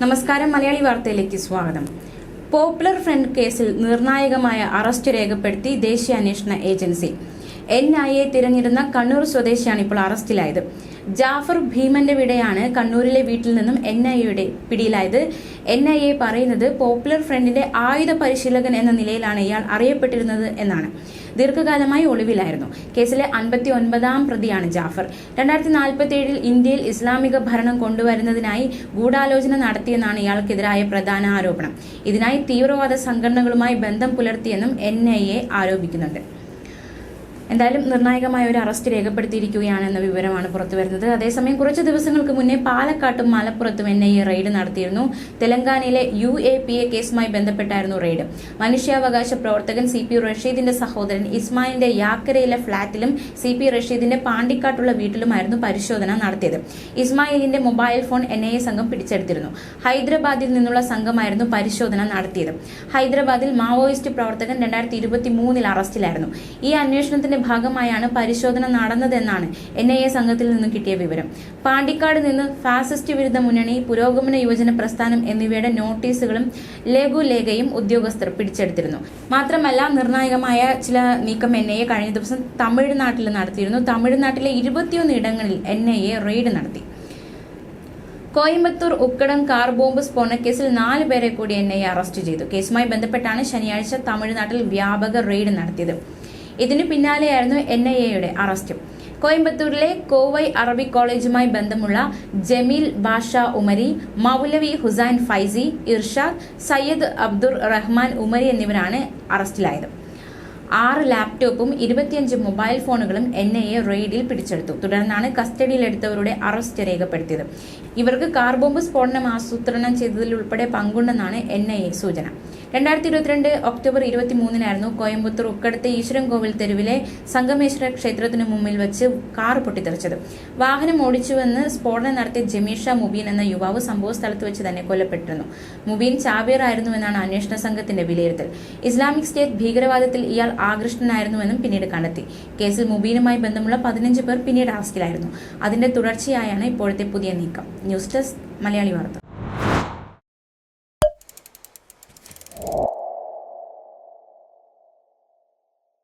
നമസ്കാരം മലയാളി വാർത്തയിലേക്ക് സ്വാഗതം. പോപ്പുലർ ഫ്രണ്ട് കേസിൽ നിർണായകമായ അറസ്റ്റ് രേഖപ്പെടുത്തി ദേശീയ അന്വേഷണ ഏജൻസി. എൻ ഐ എ തിരഞ്ഞിരുന്ന കണ്ണൂർ സ്വദേശിയാണ് ഇപ്പോൾ അറസ്റ്റിലായത്. ജാഫർ ഭീമന്റെ വിടയാണ് കണ്ണൂരിലെ വീട്ടിൽ നിന്നും എൻ ഐ എയുടെ പിടിയിലായത്. എൻ ഐ എ പറയുന്നത് പോപ്പുലർ ഫ്രണ്ടിന്റെ ആയുധ പരിശീലകൻ എന്ന നിലയിലാണ് ഇയാൾ അറിയപ്പെട്ടിരുന്നത് എന്നാണ്. ദീർഘകാലമായി ഒളിവിലായിരുന്നു. കേസിലെ അൻപത്തി ഒൻപതാം പ്രതിയാണ് ജാഫർ. രണ്ടായിരത്തി നാൽപ്പത്തി ഏഴിൽ ഇന്ത്യയിൽ ഇസ്ലാമിക ഭരണം കൊണ്ടുവരുന്നതിനായി ഗൂഢാലോചന നടത്തിയെന്നാണ് ഇയാൾക്കെതിരായ പ്രധാന ആരോപണം. ഇതിനായി തീവ്രവാദ സംഘടനകളുമായി ബന്ധം പുലർത്തിയെന്നും എൻ ഐ എ ആരോപിക്കുന്നുണ്ട്. എന്തായാലും നിർണായകമായ ഒരു അറസ്റ്റ് രേഖപ്പെടുത്തിയിരിക്കുകയാണെന്ന വിവരമാണ് പുറത്തുവരുന്നത്. അതേസമയം കുറച്ച് ദിവസങ്ങൾക്ക് മുന്നേ പാലക്കാട്ടും മലപ്പുറത്തും എൻ ഐ എ റെയ്ഡ് നടത്തിയിരുന്നു. തെലങ്കാനയിലെ യു എ പി എ കേസുമായി ബന്ധപ്പെട്ടായിരുന്നു റെയ്ഡ്. മനുഷ്യാവകാശ പ്രവർത്തകൻ സി പി റഷീദിന്റെ സഹോദരൻ ഇസ്മായിലിന്റെ യാക്കരയിലെ ഫ്ളാറ്റിലും സി പി റഷീദിന്റെ പാണ്ടിക്കാട്ടുള്ള വീട്ടിലുമായിരുന്നു പരിശോധന നടത്തിയത്. ഇസ്മായിലിന്റെ mobile phone N I A സംഘം പിടിച്ചെടുത്തിരുന്നു. ഹൈദരാബാദിൽ നിന്നുള്ള സംഘമായിരുന്നു പരിശോധന നടത്തിയത്. ഹൈദരാബാദിൽ മാവോയിസ്റ്റ് പ്രവർത്തകൻ രണ്ടായിരത്തി ഇരുപത്തി മൂന്നിൽ അറസ്റ്റിലായിരുന്നു. ഈ അന്വേഷണത്തിന്റെ ഭാഗമായാണ് പരിശോധന നടന്നതെന്നാണ് എൻ ഐ എ സംഘത്തിൽ നിന്ന് കിട്ടിയ വിവരം. പാണ്ടിക്കാട് നിന്ന് ഫാസിസ്റ്റ് വിരുദ്ധ മുന്നണി പുരോഗമന യുവജന പ്രസ്ഥാനം എന്നിവയുടെ നോട്ടീസുകളും ലഘുലേഖയും ഉദ്യോഗസ്ഥർ പിടിച്ചെടുത്തിരുന്നു. മാത്രമല്ല നിർണായകമായ ചില നീക്കം എൻ ഐ എ കഴിഞ്ഞ ദിവസം തമിഴ്നാട്ടിൽ നടത്തിയിരുന്നു. തമിഴ്നാട്ടിലെ ഇരുപത്തിയൊന്ന് ഇടങ്ങളിൽ എൻ ഐ എ റെയ്ഡ് നടത്തി. കോയമ്പത്തൂർ ഉക്കടം കാർ ബോംബ് സ്ഫോടനക്കേസിൽ നാല് പേരെ കൂടി എൻ ഐ അറസ്റ്റ് ചെയ്തു. കേസുമായി ബന്ധപ്പെട്ടാണ് ശനിയാഴ്ച തമിഴ്നാട്ടിൽ വ്യാപക റെയ്ഡ് നടത്തിയത്. ഇതിനു പിന്നാലെയായിരുന്നു എൻ ഐ എയുടെ അറസ്റ്റും കോയമ്പത്തൂരിലെ കോവൈ അറബി കോളേജുമായി ബന്ധമുള്ള ജമീൽ ബാഷ ഉമരി മൗലവി ഹുസൈൻ ഫൈസി ഇർഷാദ് സയ്യദ് അബ്ദുർ റഹ്മാൻ ഉമരി എന്നിവരാണ് അറസ്റ്റിലായത് ആറ് ലാപ്ടോപ്പും ഇരുപത്തിയഞ്ച് മൊബൈൽ ഫോണുകളും എൻ ഐ എ റെയ്ഡിൽ പിടിച്ചെടുത്തു. തുടർന്നാണ് കസ്റ്റഡിയിലെടുത്തവരുടെ അറസ്റ്റ് രേഖപ്പെടുത്തിയത്. ഇവർക്ക് കാർ ബോംബ് സ്ഫോടനം ആസൂത്രണം ചെയ്തതിലുൾപ്പെടെ പങ്കുണ്ടെന്നാണ് എൻ ഐ എ സൂചന. രണ്ടായിരത്തി ഇരുപത്തിരണ്ട് ഒക്ടോബർ ഇരുപത്തി മൂന്നിനായിരുന്നു കോയമ്പത്തൂർ ഉക്കടത്തെ ഈശ്വരൻകോവിൽ തെരുവിലെ സംഗമേശ്വര ക്ഷേത്രത്തിന് മുമ്പിൽ വെച്ച് കാർ പൊട്ടിത്തെറിച്ചത്. വാഹനം ഓടിച്ചുവെന്ന് സ്ഫോടനം നടത്തിയ ജമീഷ മുബീൻ എന്ന യുവാവ് സംഭവ സ്ഥലത്ത് വെച്ച് തന്നെ കൊല്ലപ്പെട്ടിരുന്നു. മുബീൻ ചാബിയറായിരുന്നുവെന്നാണ് അന്വേഷണ സംഘത്തിന്റെ വിലയിരുത്തൽ. ഇസ്ലാമിക് സ്റ്റേറ്റ് ഭീകരവാദത്തിൽ ഇയാൾ ആകൃഷ്ടനായിരുന്നുവെന്നും പിന്നീട് കണ്ടെത്തി. കേസിൽ മുബീനുമായി ബന്ധമുള്ള പതിനഞ്ച് പേർ പിന്നീട് അറസ്റ്റിലായിരുന്നു. അതിന്റെ തുടർച്ചയായാണ് ഇപ്പോഴത്തെ പുതിയ നീക്കം. ന്യൂസ് ഡെസ്ക് മലയാളി വാർത്ത.